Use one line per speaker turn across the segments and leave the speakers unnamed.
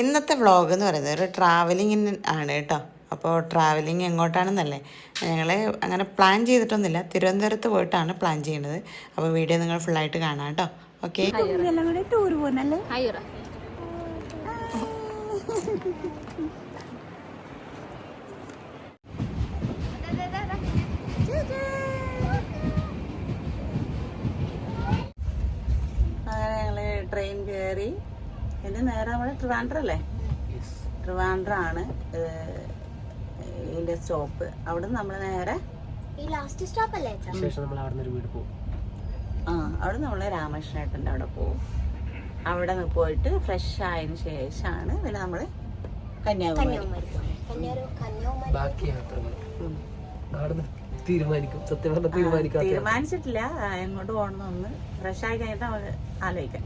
ഇന്നത്തെ വ്ളോഗ് എന്ന് പറയുന്നത് ഒരു ട്രാവലിംഗ് ആണ് കേട്ടോ. അപ്പോൾ ട്രാവലിംഗ് എങ്ങോട്ടാണെന്നല്ലേ? ഞങ്ങൾ അങ്ങനെ പ്ലാൻ ചെയ്തിട്ടൊന്നുമില്ല. തിരുവനന്തപുരത്ത് പോയിട്ടാണ് പ്ലാൻ ചെയ്യുന്നത് അപ്പോൾ വീഡിയോ നിങ്ങൾ ഫുള്ളായിട്ട് കാണാം കേട്ടോ. ഓക്കെ
ടൂർ പോകുന്നല്ലേ
അങ്ങനെ ഞങ്ങൾ ട്രെയിൻ കയറി ഇനി നേരെ നമ്മൾ ട്രിവാൻഡ്രം അല്ലേ? ട്രിവാൻഡ്രം ആണ് ഇതിന്റെ സ്റ്റോപ്പ്. അവിടെ നമ്മൾ നേരെ
ഈ ലാസ്റ്റ് സ്റ്റോപ്പ് അല്ലേ
ശേഷം നമ്മൾ അവിടെ നിന്ന് ഒരു വീട് പോകും
ആ അവിടെ നമ്മൾ രാമകൃഷ്ണേട്ടന്റെ അവിടെ പോകും അവിടെ നിന്ന് പോയിട്ട് ഫ്രഷ് ആയതിനു ശേഷമാണ് പിന്നെ നമ്മൾ കന്യാകുമാരി. തീരുമാനിച്ചിട്ടില്ല. എങ്ങോട്ട് പോകണമെന്ന് ഫ്രഷ് ആയി കഴിഞ്ഞിട്ട് നമുക്ക് ആലോചിക്കാം.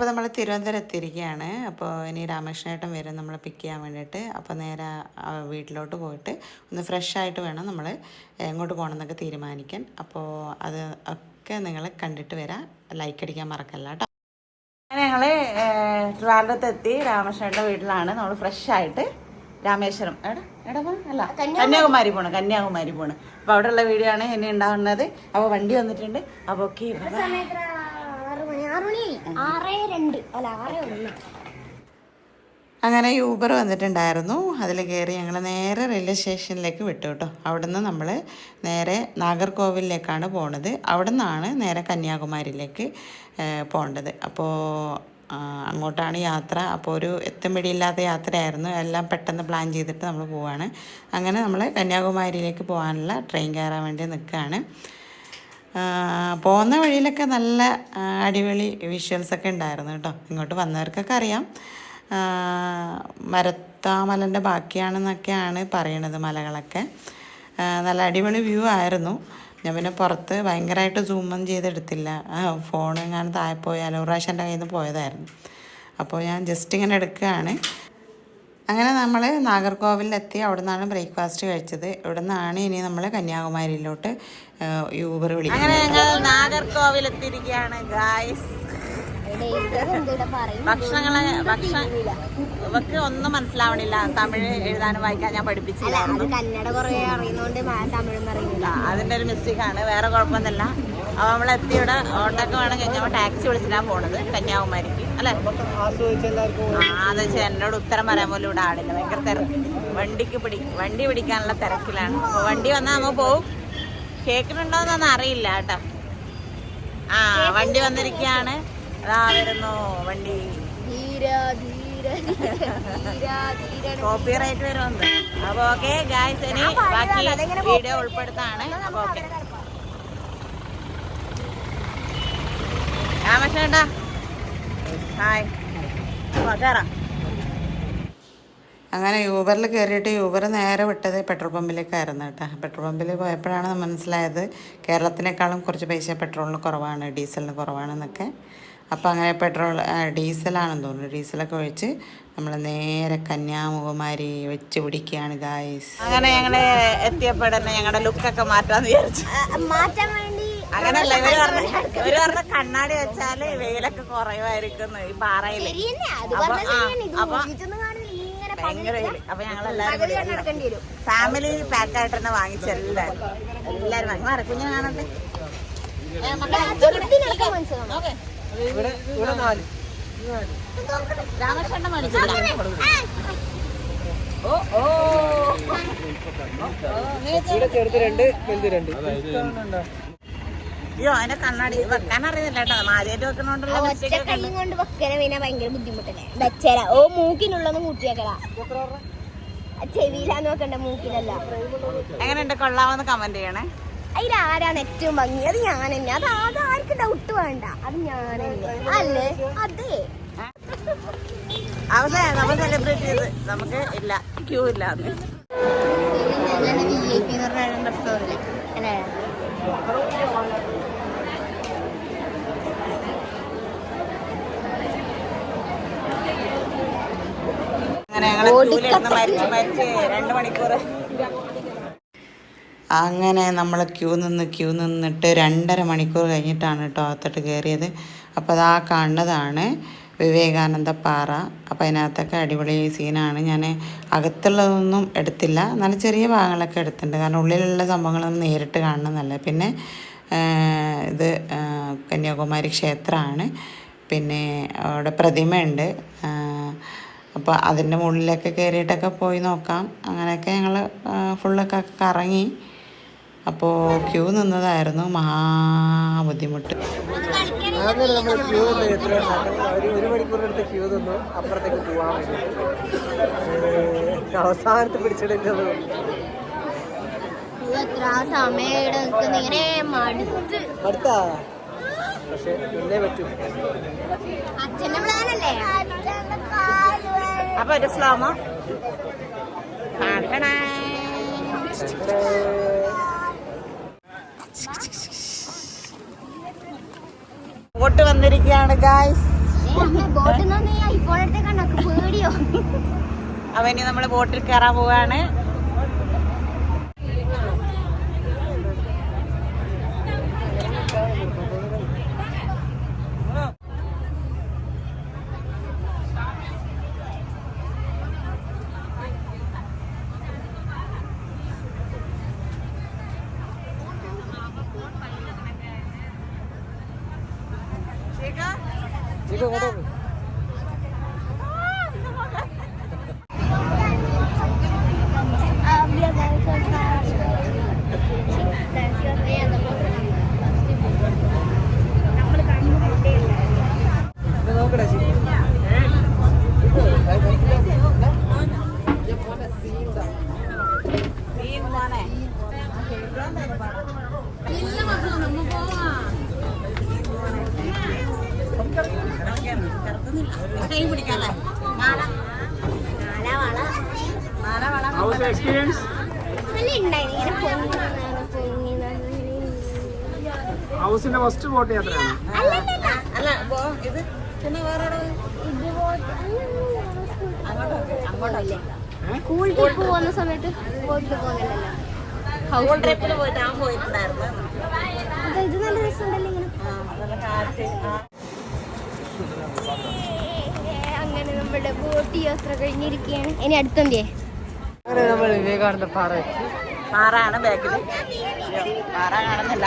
അപ്പോൾ നമ്മൾ തിരുവനന്തപുരം എത്തിയിരിക്കുകയാണ് അപ്പോൾ ഇനി രാമകൃഷ്ണേട്ടൻ വരും നമ്മൾ പിക്ക് ചെയ്യാൻ വേണ്ടിയിട്ട്. അപ്പോൾ നേരെ വീട്ടിലോട്ട് പോയിട്ട് ഒന്ന് ഫ്രഷ് ആയിട്ട് വേണം നമ്മൾ എങ്ങോട്ട് പോകണമെന്നൊക്കെ തീരുമാനിക്കാൻ. അപ്പോൾ അത് ഒക്കെ നിങ്ങൾ കണ്ടിട്ട് വരാം. ലൈക്ക് അടിക്കാൻ മറക്കല്ല കേട്ടോ. ഞങ്ങൾ ട്രിവാൻഡ്രത്തെത്തി. രാമകൃഷ്ണേട്ടന്റെ വീട്ടിലാണ്. നമ്മൾ ഫ്രഷ് ആയിട്ട് രാമേശ്വരം? അല്ല കന്യാകുമാരി. പോണ് കന്യാകുമാരി പോണ്. അപ്പോൾ അവിടെയുള്ള വീഡിയോ ആണ് എന്നെ ഉണ്ടാവുന്നത്. അപ്പോൾ വണ്ടി വന്നിട്ടുണ്ട്. അപ്പോൾ ഓക്കെ
മണി ആറ് മണി രണ്ട്. അല്ല ആറ് ഒന്ന്.
അങ്ങനെ യൂബർ വന്നിട്ടുണ്ടായിരുന്നു. അതിൽ കയറി ഞങ്ങൾ നേരെ റെയിൽവേ സ്റ്റേഷനിലേക്ക് വിട്ടു കേട്ടോ. അവിടുന്ന് നമ്മൾ നേരെ നാഗർകോവിലിലേക്കാണ് പോണത്. അവിടെ നിന്നാണ് നേരെ കന്യാകുമാരിയിലേക്ക് പോകേണ്ടത് അപ്പോൾ അങ്ങോട്ടാണ് യാത്ര. അപ്പോൾ ഒരു എത്തുമിടിയില്ലാത്ത യാത്രയായിരുന്നു. എല്ലാം പെട്ടെന്ന് പ്ലാൻ ചെയ്തിട്ട് നമ്മൾ പോവാണ്. അങ്ങനെ നമ്മൾ കന്യാകുമാരിയിലേക്ക് പോകാനുള്ള ട്രെയിൻ കയറാൻ വേണ്ടി നിൽക്കുകയാണ്. പോകുന്ന വഴിയിലൊക്കെ നല്ല അടിപൊളി വിഷ്വൽസൊക്കെ ഉണ്ടായിരുന്നു കേട്ടോ. ഇങ്ങോട്ട് വന്നവർക്കൊക്കെ അറിയാം. മരത്താമലന്റെ ബാക്കിയാണെന്നൊക്കെയാണ് പറയണത് മലകളൊക്കെ. നല്ല അടിപൊളി വ്യൂ ആയിരുന്നു. ഞാൻ പിന്നെ പുറത്ത് ഭയങ്കരമായിട്ട് സൂമൊന്നും ചെയ്തെടുത്തില്ല. ഫോൺ എങ്ങാനും താഴെ പോയാലോ പ്രാവശ്യം എന്റെ കയ്യിൽ നിന്ന് പോയതായിരുന്നു. അപ്പോൾ ഞാൻ ജസ്റ്റ് ഇങ്ങനെ എടുക്കുകയാണ്. അങ്ങനെ നമ്മൾ നാഗർകോവിലെത്തി അവിടെ നിന്നാണ് ബ്രേക്ക്ഫാസ്റ്റ് കഴിച്ചത്. ഇവിടെ നിന്നാണ് ഇനി നമ്മൾ കന്യാകുമാരിയിലോട്ട് യൂബർ വിളിക്കുന്നത്. അങ്ങനെ ഞങ്ങൾ നാഗർകോവിൽ എത്തിയിരിക്കുകയാണ് ഗായ്സ് ഭക്ഷണങ്ങളെ ഭക്ഷണം ഇവക്ക് ഒന്നും മനസ്സിലാവണില്ല. തമിഴ് എഴുതാനും വായിക്കാൻ ഞാൻ
പഠിപ്പിച്ചില്ലായിരുന്നു കന്നഡ കുറേ അറിയുന്നോണ്ട് മാ- തമിഴൊന്നും അറിയില്ല
അതിന്റെ ഒരു മിസ്റ്റേക്ക് ആണ് വേറെ കുഴപ്പമൊന്നുമില്ല. അപ്പോൾ നമ്മൾ എത്തി ഇവിടെ ഓട്ടോക്ക് വേണം. കഴിഞ്ഞാൽ ടാക്സി വിളിച്ചിട്ടാണ് പോണത് കന്യാകുമാരിക്ക്. അല്ലേ? അതെ എന്നോട് ഉത്തരം പറയാൻ പോലും ഇവിടെ ആളില്ല. ഭയങ്കര തിരക്ക് വണ്ടിക്ക് പിടി വണ്ടി പിടിക്കാനുള്ള തിരക്കിലാണ്. വണ്ടി വന്നാൽ നമ്മൾ പോവും. കേൾക്കുന്നുണ്ടോന്നൊന്നും അറിയില്ല കേട്ടോ. ആ വണ്ടി വന്നിരിക്കുകയാണ്. അതാ വരുന്നു വണ്ടി. കോപ്പി റൈറ്റ് വരുന്നുണ്ട്. അപ്പൊ ഓക്കെ ഗായ്സ് ഇനി ബാക്കി വീഡിയോ ഉൾപ്പെടുത്താണ്. അപ്പൊ ഓക്കെ രാമകൃഷ്ണേട്ടാ ഹായ്. കയറാം അങ്ങനെ യൂബറിൽ കയറിയിട്ട് യൂബർ നേരെ വിട്ടത് പെട്രോൾ പമ്പിലേക്കായിരുന്നു കേട്ടോ. പെട്രോൾ പമ്പിൽ പോയപ്പോഴാണ് മനസ്സിലായത് കേരളത്തിനേക്കാളും കുറച്ച് പൈസ പെട്രോളിന് കുറവാണ് ഡീസലിന് കുറവാണെന്നൊക്കെ. അപ്പോൾ അങ്ങനെ പെട്രോൾ ഡീസലാണെന്ന് തോന്നുന്നു. ഡീസലൊക്കെ ഒഴിച്ച് നമ്മൾ നേരെ കന്യാകുമാരി വെച്ച് പിടിക്കുകയാണ് ഗായ്സ് അങ്ങനെ ഞങ്ങൾ എത്തിയപ്പോഴന്നെ ഞങ്ങളുടെ ലുക്കൊക്കെ മാറ്റാന്ന് വിചാരിച്ചു.
മാറ്റാൻ വേണ്ടി
അങ്ങനല്ല ഇവർ പറഞ്ഞ ഇവർ പറഞ്ഞ കണ്ണാടി വെച്ചാൽ വെയിലൊക്കെ കുറയുമായിരിക്കും ഈ
പാറയിൽ.
അപ്പൊ ഭയങ്കര അപ്പൊ
വരും.
ഫാമിലി പാക്ക് ആയിട്ട് തന്നെ വാങ്ങിച്ച എല്ലാരും. എല്ലാരും വാങ്ങി. മാറി കുഞ്ഞിനെ കാണട്ടെ.
ചെറുതിനൊക്കെ
ഇവിടെ ഇവിടെ നാല്.
രാമകൃഷ്ണൻ മേടിച്ചില്ല? ഓ ഓ.
ഇവിടെ ചെറുത് രണ്ട് വലുത് രണ്ട്.
അയ്യോ അതിന്റെ കണ്ണാടി വെക്കാൻ അറിയുന്നില്ല കേട്ടോ ആദ്യമായിട്ട് വെക്കണോണ്ടുള്ള
ഒറ്റ കൈ കൊണ്ട്. വെക്കണ പിന്നെ ഭയങ്കര ബുദ്ധിമുട്ടല്ലേ? വെച്ചേരാ ഓ മൂക്കിനുള്ളൊന്നും കൂട്ടിയേക്കടാ ചെവിയിലാന്ന് വെക്കണ്ട മൂക്കിലല്ല.
എങ്ങനെയുണ്ട്? കൊള്ളാമെന്ന് കമന്റ് ചെയ്യണേ.
അതിലാരാണ് ഏറ്റവും ഭംഗി? അത് ഞാൻ തന്നെ അത് അത് ആർക്കും ഡൗട്ട് വേണ്ട. അത് ഞാൻ തന്നെ അല്ലേ? അതെ.
അവസാനം നമ്മൾ സെലിബ്രേറ്റ് ചെയ്ത്. നമുക്ക് ഇല്ല. ക്യൂ ഇല്ല അന്ന്. അങ്ങനെ നമ്മൾ ക്യൂ നിന്ന് ക്യൂ നിന്നിട്ട് രണ്ടര മണിക്കൂർ കഴിഞ്ഞിട്ടാണ് കേട്ടോ അകത്തോട്ട് കയറിയത് അപ്പോൾ അതാ കാണുന്നതാണ് വിവേകാനന്ദ പാറ. അപ്പോൾ അതിനകത്തൊക്കെ അടിപൊളി സീനാണ് ഞാൻ അകത്തുള്ളതൊന്നും എടുത്തില്ല. നല്ല ചെറിയ ഭാഗങ്ങളൊക്കെ എടുത്തിട്ടുണ്ട്. കാരണം ഉള്ളിലുള്ള സംഭവങ്ങളൊന്നും നേരിട്ട് കാണണമെന്നല്ല പിന്നെ ഇത് കന്യാകുമാരി ക്ഷേത്രമാണ്. പിന്നെ അവിടെ പ്രതിമയുണ്ട്. അപ്പോൾ അതിന്റെ മുകളിലൊക്കെ കയറിയിട്ടൊക്കെ പോയി നോക്കാം. അങ്ങനെയൊക്കെ ഞങ്ങൾ ഫുള്ളൊക്കെ കറങ്ങി. അപ്പോൾ ക്യൂ നിന്നതായിരുന്നു. മഹാ ബുദ്ധിമുട്ട്.
അങ്ങനെ നമ്മൾ ക്യൂ നിന്ന്. എത്ര ഒരു ഒരു മണിക്കൂറിനടുത്ത് ക്യൂ നിന്നു. അപ്പുറത്തേക്ക് വേണ്ടി. അവസാനത്ത് അടുത്താ പക്ഷെ നിന്നേ പറ്റും.
അച്ഛന്റെ പ്ലാനല്ലേ
അപ്പോൾ ഒരു സ്ലോമോ ബോട്ട് വന്നിരിക്കുകയാണ് ഗായ്സ് അവന് നമ്മൾ ബോട്ടിൽ കയറാൻ പോവാണ്.
ഇത് ഇങ്ങോട്ട് നോക്ക്. ഇത്
ഹൗസിന്റെ ഫസ്റ്റ് ബോട്ട് യാത്രയാണ്.
ട്രിപ്പ് പോകുന്ന സമയത്ത് ബോട്ടിൽ പോകുന്നില്ലല്ലോ
സ്കൂൾ ട്രിപ്പിൽ പോയിട്ട് ഞാൻ പോയിട്ടുണ്ടായിരുന്നു.
അപ്പൊ ഇത് നല്ല രസമുണ്ടല്ലോ ഇങ്ങനെ. അങ്ങനെ നമ്മുടെ ബോട്ട് യാത്ര കഴിഞ്ഞിരിക്കുകയാണ്. ഇനി അടുത്തെന്തിയേ?
അങ്ങനെ നമ്മൾ വിവേകാനന്ദ പാറ പാറ
ആണ് ബാക്കിൽ. പാറ കാണുന്നില്ല.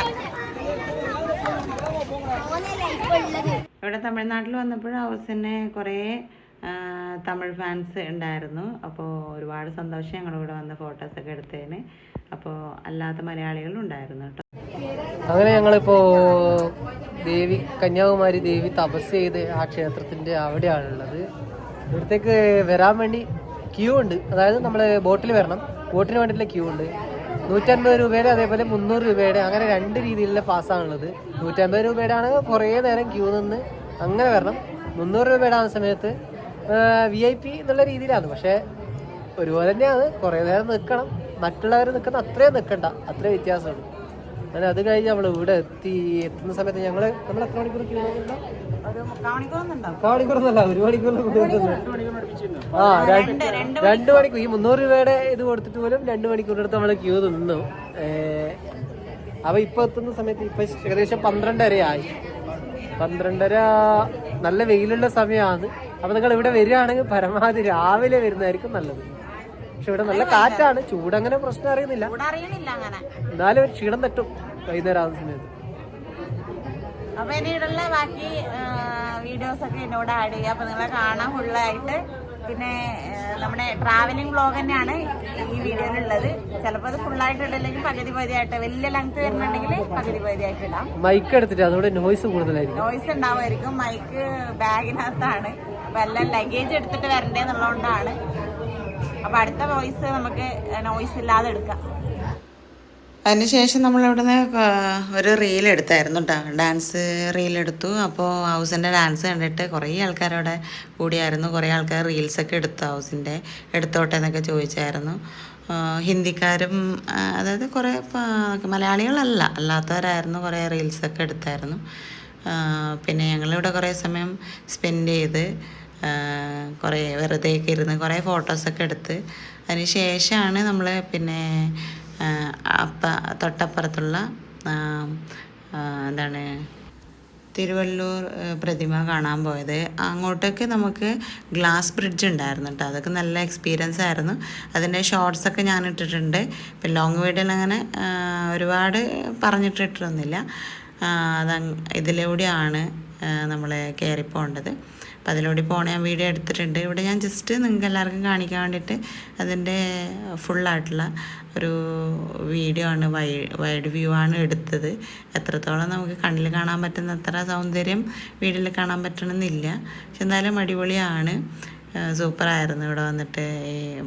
ഇവിടെ തമിഴ്നാട്ടിൽ വന്നപ്പോൾ ഹൗസിന് കുറേ തമിഴ് ഫാൻസ് ഉണ്ടായിരുന്നു. അപ്പോൾ ഒരുപാട് സന്തോഷം ഞങ്ങളുടെ കൂടെ വന്ന് ഫോട്ടോസൊക്കെ എടുത്തതിന്. അപ്പോൾ അല്ലാത്ത മലയാളികളും ഉണ്ടായിരുന്നു കേട്ടോ.
അങ്ങനെ ഞങ്ങളിപ്പോ ദേവി കന്യാകുമാരി ദേവി തപസ് ചെയ്ത് ആ ക്ഷേത്രത്തിന്റെ അവിടെയാണുള്ളത്. ഇവിടത്തേക്ക് വരാൻ വേണ്ടി ക്യൂ ഉണ്ട്. അതായത് നമ്മൾ ബോട്ടിൽ വരണം. ബോട്ടിന് വേണ്ടിയിട്ടുള്ള ക്യൂ ഉണ്ട്. നൂറ്റൻപത് രൂപയുടെ അതേപോലെ മുന്നൂറ് രൂപയുടെ അങ്ങനെ രണ്ട് രീതിയിലുള്ള പാസ്സാണുള്ളത് നൂറ്റൻപത് രൂപയുടെ ആണ് കുറേ നേരം ക്യൂ നിന്ന് അങ്ങനെ വരണം. മുന്നൂറ് രൂപയുടെ ആ സമയത്ത് വി ഐ പി എന്നുള്ള രീതിയിലാണ്. പക്ഷേ ഒരുപോലെ തന്നെയാണ്. കുറേ നേരം നിൽക്കണം മറ്റുള്ളവർ നിൽക്കുന്ന അത്രയും നിൽക്കണ്ട. അത്ര വ്യത്യാസമുണ്ട് അങ്ങനെ അത് കഴിഞ്ഞ് നമ്മൾ ഇവിടെ എത്തി. എത്തുന്ന സമയത്ത് ഞങ്ങൾ നമ്മൾ എത്ര മണിക്കൂർ ക്യൂ
ഒരു
മണിക്കൂറൊന്നല്ല ഒരു ആ രണ്ട് മണിക്കൂർ. ഈ മുന്നൂറ് രൂപയുടെ ഇത് കൊടുത്തിട്ട് പോലും രണ്ട് മണിക്കൂറിനടുത്ത് നമ്മൾ ക്യൂ നിന്നു. അപ്പൊ ഇപ്പൊ എത്തുന്ന സമയത്ത് ഇപ്പൊ ഏകദേശം പന്ത്രണ്ടര ആയി പന്ത്രണ്ടര നല്ല വെയിലുള്ള സമയമാണ് അപ്പൊ നിങ്ങൾ ഇവിടെ വരികയാണെങ്കിൽ പരമാവധി രാവിലെ വരുന്നതായിരിക്കും നല്ലത്. പക്ഷെ ഇവിടെ നല്ല കാറ്റാണ്. ചൂടങ്ങനെ പ്രശ്നം അറിയുന്നില്ല. എന്നാലും ക്ഷീണം തട്ടും വൈകുന്നേരം ആവുന്ന സമയത്ത്.
അപ്പൊ ഇനിയുള്ള ബാക്കി വീഡിയോസ് ഒക്കെ എന്നോട് ആഡ് ചെയ്യുക. അപ്പൊ നിങ്ങളെ കാണാൻ ഫുള്ളായിട്ട് പിന്നെ നമ്മുടെ ട്രാവലിംഗ് ബ്ലോഗ് തന്നെയാണ് ഈ വീഡിയോയിലുള്ളത് ചിലപ്പോൾ അത് ഫുള്ളായിട്ട് ഇടില്ലെങ്കിൽ പകുതി പകുതിയായിട്ട് വലിയ ലെങ്ത് വരുന്നുണ്ടെങ്കിൽ പകുതി പകുതിയായിട്ട് ഇടാം.
മൈക്ക് എടുത്തിട്ട് അതോടെ നോയ്സ് കൂടുതലായിരിക്കും.
നോയ്സ് ഉണ്ടാവുമായിരിക്കും. മൈക്ക് ബാഗിനകത്താണ്. അപ്പൊ എല്ലാം ലഗേജ് എടുത്തിട്ട് വരണ്ടേ എന്നുള്ളതുകൊണ്ടാണ്. അപ്പൊ അടുത്ത വോയിസ് നമുക്ക് നോയ്സ് ഇല്ലാതെ എടുക്കാം. അതിനുശേഷം നമ്മൾ ഇവിടുന്ന് ഒരു റീൽ എടുത്തായിരുന്നു കേട്ടോ ഡാൻസ് റീൽ എടുത്തു. അപ്പോൾ ഹൗസിന്റെ ഡാൻസ് കണ്ടിട്ട് കുറേ ആൾക്കാരവിടെ കൂടിയായിരുന്നു. കുറേ ആൾക്കാർ റീൽസൊക്കെ എടുത്തു ഹൗസിന്റെ എടുത്തോട്ടെ എന്നൊക്കെ ചോദിച്ചായിരുന്നു. ഹിന്ദിക്കാരും അതായത് കുറേ മലയാളികളല്ല അല്ലാത്തവരായിരുന്നു കുറേ റീൽസൊക്കെ എടുത്തായിരുന്നു. പിന്നെ ഞങ്ങളിവിടെ കുറേ സമയം സ്പെൻഡ് ചെയ്ത് കുറേ വെറുതെയൊക്കെ ഇരുന്ന് കുറേ ഫോട്ടോസൊക്കെ എടുത്ത്. അതിന് ശേഷമാണ് നമ്മൾ പിന്നെ അപ്പ തൊട്ടപ്പുറത്തുള്ള എന്താണ് തിരുവല്ലൂർ പ്രതിമ കാണാൻ പോയത്. അങ്ങോട്ടൊക്കെ നമുക്ക് ഗ്ലാസ് ബ്രിഡ്ജ് ഉണ്ടായിരുന്നു കേട്ടോ. അതൊക്കെ നല്ല എക്സ്പീരിയൻസ് ആയിരുന്നു. അതിന്റെ ഷോർട്സൊക്കെ ഞാൻ ഇട്ടിട്ടുണ്ട്. ഇപ്പം ലോങ് വീഡിയോയിൽ അങ്ങനെ ഒരുപാട് പറഞ്ഞിട്ടിട്ടൊന്നുമില്ല. അത് ഇതിലൂടെയാണ് നമ്മൾ കയറി പോകേണ്ടത്. അപ്പം അതിലൂടെ പോകണ ഞാൻ വീഡിയോ എടുത്തിട്ടുണ്ട്. ഇവിടെ ഞാൻ ജസ്റ്റ് നിങ്ങൾക്ക് എല്ലാവർക്കും കാണിക്കാൻ വേണ്ടിയിട്ട് അതിന്റെ ഫുള്ളായിട്ടുള്ള ഒരു വീഡിയോ ആണ് വൈ വൈഡ് വ്യൂ ആണ് എടുത്തത്. എത്രത്തോളം നമുക്ക് കണ്ണിൽ കാണാൻ പറ്റുന്ന അത്ര സൗന്ദര്യം വീഡിയോയിൽ കാണാൻ പറ്റണമെന്നില്ല. പക്ഷെ എന്തായാലും അടിപൊളിയാണ്. സൂപ്പറായിരുന്നു. ഇവിടെ വന്നിട്ട്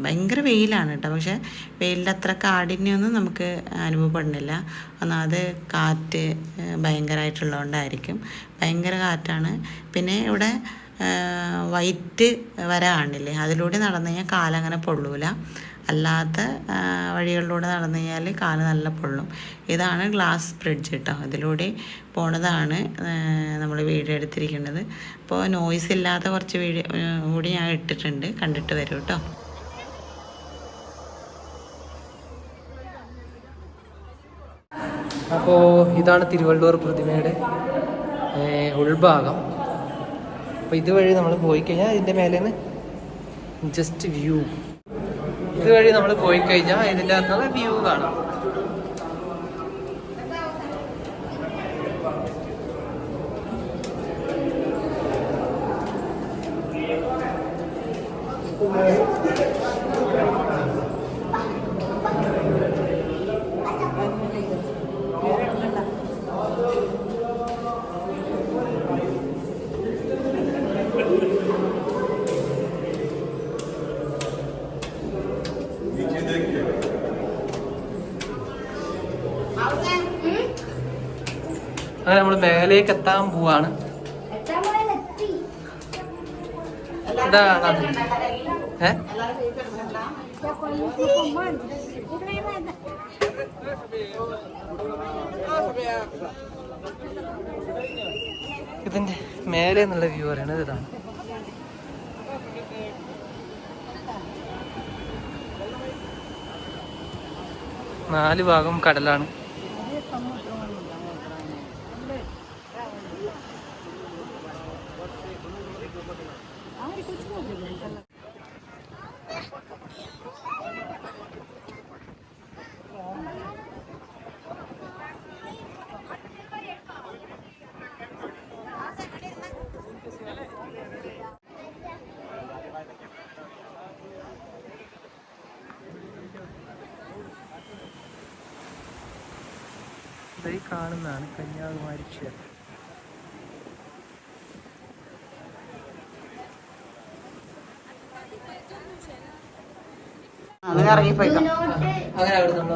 ഭയങ്കര വെയിലാണ് കേട്ടോ. പക്ഷെ വെയിലിന്റെ അത്ര കാഠിന്യമൊന്നും നമുക്ക് അനുഭവപ്പെടുന്നില്ല. ഒന്നാമത് കാറ്റ് ഭയങ്കരമായിട്ടുള്ളതുകൊണ്ടായിരിക്കും ഭയങ്കര കാറ്റാണ്. പിന്നെ ഇവിടെ വൈറ്റ് വര കാണില്ലേ അതിലൂടെ നടന്നു കഴിഞ്ഞാൽ കാലങ്ങനെ പൊള്ളൂല. അല്ലാത്ത വഴികളിലൂടെ നടന്നു കഴിഞ്ഞാൽ കാൽ നല്ല പൊള്ളും. ഇതാണ് ഗ്ലാസ് ബ്രിഡ്ജ് കേട്ടോ ഇതിലൂടെ പോണതാണ് നമ്മൾ വീഡിയോ എടുത്തിരിക്കുന്നത്. അപ്പോൾ നോയ്സ് ഇല്ലാത്ത കുറച്ച് വീഡിയോ കൂടി ഞാൻ ഇട്ടിട്ടുണ്ട്. കണ്ടിട്ട് വരും കേട്ടോ
അപ്പോൾ ഇതാണ് തിരുവള്ളൂർ പ്രതിമയുടെ ഉൾഭാഗം. അപ്പോൾ ഇതുവഴി നമ്മൾ പോയി കഴിഞ്ഞാൽ ഇതിന്റെ മേലെ ജസ്റ്റ് വ്യൂ ഇതുവഴി നമ്മൾ പോയി കഴിഞ്ഞാൽ ഇതിന്റെ അകത്തുള്ള വ്യൂ കാണാം. അങ്ങനെ നമ്മൾ മേലേക്ക് എത്താൻ പോവാണ്. ഇതാണ് ഏ? ഇതിന്റെ മേലെ എന്നുള്ള വ്യൂ പറയുന്നത് ഇതാണ്. നാല് ഭാഗം കടലാണ്. ഈ കാണുന്നതാണ് കന്യാകുമാരി ക്ഷേത്രം
ഇറങ്ങിപ്പോയിക്കോ
അങ്ങനെ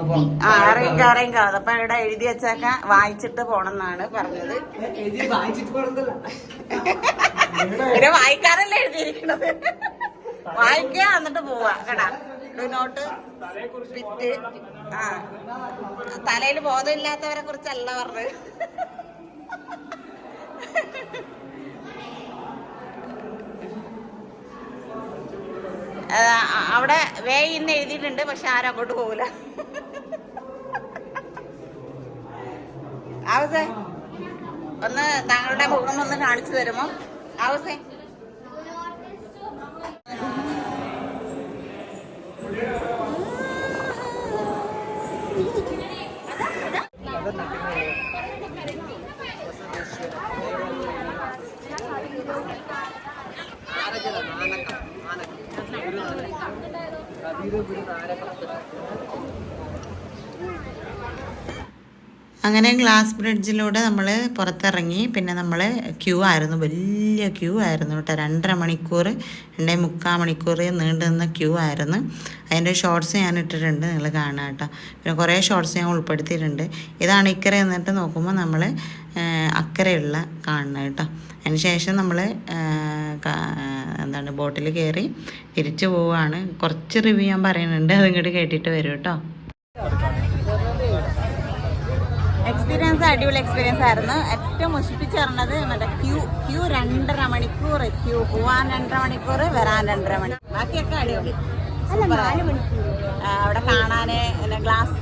പോ-
ആ ഇറങ്ങിക്കോ ഇറങ്ങിക്കോ അതപ്പോ ഇവിടെ എഴുതി വെച്ചേക്ക വായിച്ചിട്ട് പോണെന്നാണ് പറഞ്ഞത്. പിന്നെ വായിക്കാനല്ലേ എഴുതിയിരിക്കണത്? വായിക്കുക എന്നിട്ട് പോവാ കേട്ടാ ഡു നോട്ട് വിറ്റ് ആ. തലയിൽ ബോധമില്ലാത്തവരെ കുറിച്ചല്ല പറഞ്ഞത്. അവിടെ വേ ഇന്ന് എഴുതിയിട്ടുണ്ട് പക്ഷെ ആരും അങ്ങോട്ട് പോകില്ല ആവസേ ഒന്ന് താങ്കളുടെ മുഖം ഒന്ന് കാണിച്ചു തരുമോ? ആവസേ അങ്ങനെ ഗ്ലാസ് ബ്രിഡ്ജിലൂടെ നമ്മൾ പുറത്തിറങ്ങി പിന്നെ നമ്മൾ ക്യൂ ആയിരുന്നു. വലിയ ക്യൂ ആയിരുന്നു കേട്ടോ. രണ്ടര മണിക്കൂർ രണ്ടേ മുക്കാൽ മണിക്കൂർ നീണ്ടു നിന്ന ക്യൂ ആയിരുന്നു. അതിന്റെ ഷോർട്സ് ഞാൻ ഇട്ടിട്ടുണ്ട് നിങ്ങൾ കാണാം കേട്ടോ. പിന്നെ കുറേ ഷോർട്സ് ഞാൻ ഉൾപ്പെടുത്തിയിട്ടുണ്ട്. ഇതാണ് ഇക്കരെ എന്നിട്ട് നോക്കുമ്പോൾ നമ്മൾ അക്കരെയുള്ള കാണുന്നത് കേട്ടോ. അതിന് ശേഷം നമ്മൾ എന്താണ് ബോട്ടിൽ കയറി തിരിച്ചു പോവുകയാണ്. കുറച്ച് റിവ്യൂ ഞാൻ പറയുന്നുണ്ട് അതിങ്ങോട്ട് കേട്ടിട്ട് വരും കേട്ടോ. എക്സ്പീരിയൻസ് അടിപൊളി എക്സ്പീരിയൻസ് ആയിരുന്നു. ഏറ്റവും മുഷിപ്പിച്ച് പറഞ്ഞത് മറ്റേ ക്യൂ ക്യൂ രണ്ടര മണിക്കൂർ ക്യൂ പോവാൻ രണ്ടര മണിക്കൂർ വരാൻ രണ്ടര മണിക്കൂർ ബാക്കിയൊക്കെ അടിപൊളി. അവിടെ കാണാന് പിന്നെ glass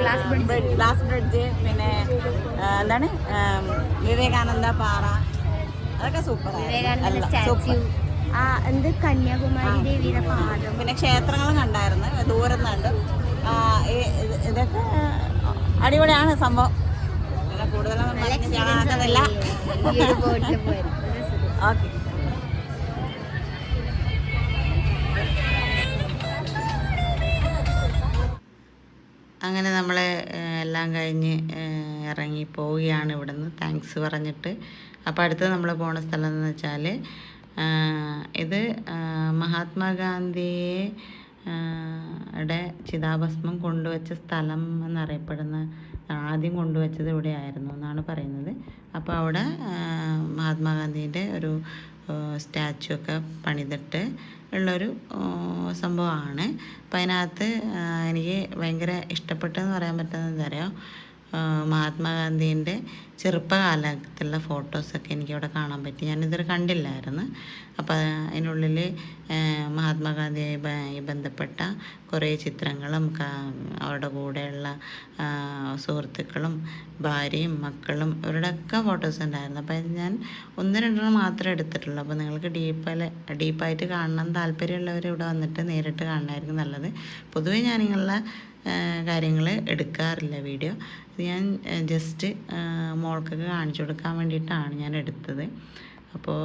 glass bridge
glass bridge പിന്നെ എന്താണ് വിവേകാനന്ദ പാറ. അതൊക്കെ സൂപ്പർ
എന്ത് കന്യാകുമാരി ദേവിയുടെ പാദം.
പിന്നെ ക്ഷേത്രങ്ങളും കണ്ടായിരുന്നു. ദൂരം കണ്ടു ഇതൊക്കെ അടിപൊളിയാണ് സംഭവം. ഓക്കെ അങ്ങനെ നമ്മൾ എല്ലാം കഴിഞ്ഞ് ഇറങ്ങി പോവുകയാണ് ഇവിടുന്ന്. താങ്ക്സ് പറഞ്ഞിട്ട്. അപ്പോൾ അടുത്ത് നമ്മൾ പോണ സ്ഥലം എന്ന് വെച്ചാൽ ഇത് മഹാത്മാഗാന്ധിയെ ടെ ചിതാഭസ്മം കൊണ്ടുവച്ച സ്ഥലം എന്നറിയപ്പെടുന്ന ആദ്യം കൊണ്ടുവച്ചത് ഇവിടെ ആയിരുന്നു എന്നാണ് പറയുന്നത്. അപ്പോൾ അവിടെ മഹാത്മാഗാന്ധിന്റെ ഒരു സ്റ്റാച്ചു ഒക്കെ പണിതിട്ട് ഉള്ളൊരു സംഭവമാണ്. അപ്പം അതിനകത്ത് എനിക്ക് ഭയങ്കര ഇഷ്ടപ്പെട്ടെന്ന് പറയാൻ പറ്റുന്നത് എന്താ പറയുക മഹാത്മാഗാന്ധീന്റെ ചെറുപ്പകാലത്തുള്ള ഫോട്ടോസൊക്കെ എനിക്കവിടെ കാണാൻ പറ്റി. ഞാനിതുവരെ കണ്ടില്ലായിരുന്നു. അപ്പോൾ അതിനുള്ളിൽ മഹാത്മാഗാന്ധിയുമായി ബ- ബന്ധപ്പെട്ട കുറേ ചിത്രങ്ങളും അവരുടെ കൂടെയുള്ള സുഹൃത്തുക്കളും ഭാര്യയും മക്കളും ഇവരുടെയൊക്കെ ഫോട്ടോസ് ഉണ്ടായിരുന്നു. അപ്പോൾ ഞാൻ ഒന്ന് രണ്ടെണ്ണം മാത്രമേ എടുത്തിട്ടുള്ളൂ. അപ്പോൾ നിങ്ങൾക്ക് ഡീപ്പായി ഡീപ്പായിട്ട് കാണണം താല്പര്യമുള്ളവർ ഇവിടെ വന്നിട്ട് നേരിട്ട് കാണണമായിരിക്കും നല്ലത്. പൊതുവേ ഞാൻ നിങ്ങളുടെ കാര്യങ്ങൾ എടുക്കാറില്ല വീഡിയോ. ഇത് ഞാൻ ജസ്റ്റ് മോൾക്കൊക്കെ കാണിച്ചു കൊടുക്കാൻ വേണ്ടിയിട്ടാണ് ഞാൻ എടുത്തത്. അപ്പോൾ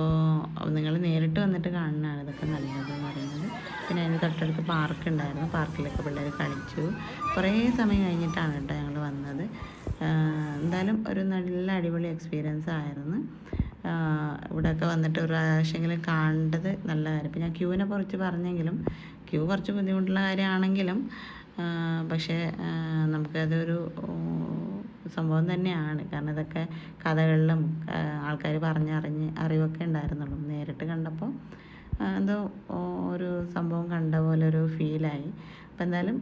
നിങ്ങൾ നേരിട്ട് വന്നിട്ട് കാണുന്നതാണ് ഇതൊക്കെ നല്ലതെന്ന് പറയുന്നത്. പിന്നെ അതിന് തൊട്ടടുത്ത് പാർക്ക് ഉണ്ടായിരുന്നു. പാർക്കിലൊക്കെ പിള്ളേർ കളിച്ചു. കുറേ സമയം കഴിഞ്ഞിട്ടാണ് കേട്ടോ ഞങ്ങൾ വന്നത്. എന്തായാലും ഒരു നല്ല അടിപൊളി എക്സ്പീരിയൻസ് ആയിരുന്നു. ഇവിടെയൊക്കെ വന്നിട്ട് ഒരു പ്രാവശ്യമെങ്കിലും കാണേണ്ടത് നല്ല കാര്യം. ഇപ്പം ഞാൻ ക്യൂവിനെ കുറിച്ച് പറഞ്ഞെങ്കിലും ക്യൂ കുറച്ച് ബുദ്ധിമുട്ടുള്ള കാര്യമാണെങ്കിലും പക്ഷേ നമുക്കതൊരു സംഭവം തന്നെയാണ്. കാരണം ഇതൊക്കെ കഥകളിലും ആൾക്കാർ പറഞ്ഞറിഞ്ഞ് അറിവൊക്കെ ഉണ്ടായിരുന്നുള്ളൂ. നേരിട്ട് കണ്ടപ്പോൾ എന്തോ ഒരു സംഭവം കണ്ട പോലെ ഒരു ഫീലായി. അപ്പം എന്തായാലും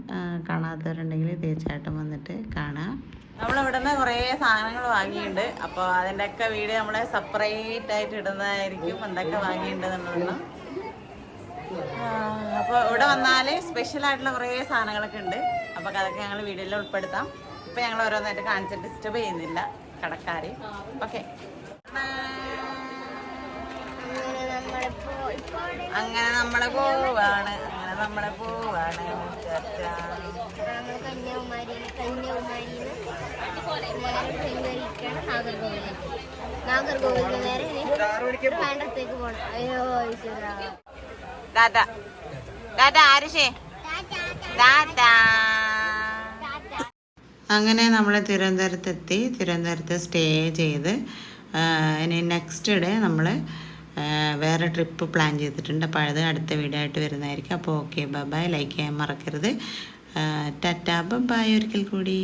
കാണാത്തവരുണ്ടെങ്കിൽ തീർച്ചയായിട്ടും വന്നിട്ട് കാണാം. നമ്മളിവിടെ നിന്ന് കുറേ സാധനങ്ങൾ വാങ്ങിയിട്ടുണ്ട് അപ്പോൾ അതിന്റെയൊക്കെ വീഡിയോ നമ്മളെ സെപ്പറേറ്റ് ആയിട്ട് ഇടുന്നതായിരിക്കും. എന്തൊക്കെ വാങ്ങിയിട്ടുണ്ടെന്നുള്ളത് അപ്പോൾ ഇവിടെ വന്നാൽ സ്പെഷ്യൽ ആയിട്ടുള്ള കുറേ സാധനങ്ങളൊക്കെ ഉണ്ട്. അപ്പോൾ അതൊക്കെ ഞങ്ങൾ വീഡിയോയിൽ ഉൾപ്പെടുത്താം. ഇപ്പം ഞങ്ങൾ ഓരോന്നായിട്ട് കാണിച്ചിട്ട് ഡിസ്റ്റർബ് ചെയ്യുന്നില്ല കടക്കാർ ഓക്കെ
അങ്ങനെ ഇപ്പൊ
പോവാണ്. അങ്ങനെ
നമ്മളെ പോവാണ്. നാഗർകോവിൽ നാഗർകോവിൽ ട്രിവാൻഡ്രത്തേക്ക് പോകണം അയ്യോ ഈശ്വരാ.
ടാറ്റ ടാറ്റ ആരുഷേ ടാറ്റ അങ്ങനെ നമ്മൾ തിരുവനന്തപുരത്തെത്തി തിരുവനന്തപുരത്ത് സ്റ്റേ ചെയ്ത് ഇനി നെക്സ്റ്റ് ഡേ നമ്മൾ വേറെ ട്രിപ്പ് പ്ലാൻ ചെയ്തിട്ടുണ്ട്. അപ്പോൾ അത് അടുത്ത വീഡിയോ ആയിട്ട് വരുന്നതായിരിക്കും. അപ്പോൾ ഓക്കെ ബബായ് ലൈക്ക് ചെയ്യാൻ മറക്കരുത്. ടാറ്റ ബബായ് ഒരിക്കൽ കൂടി.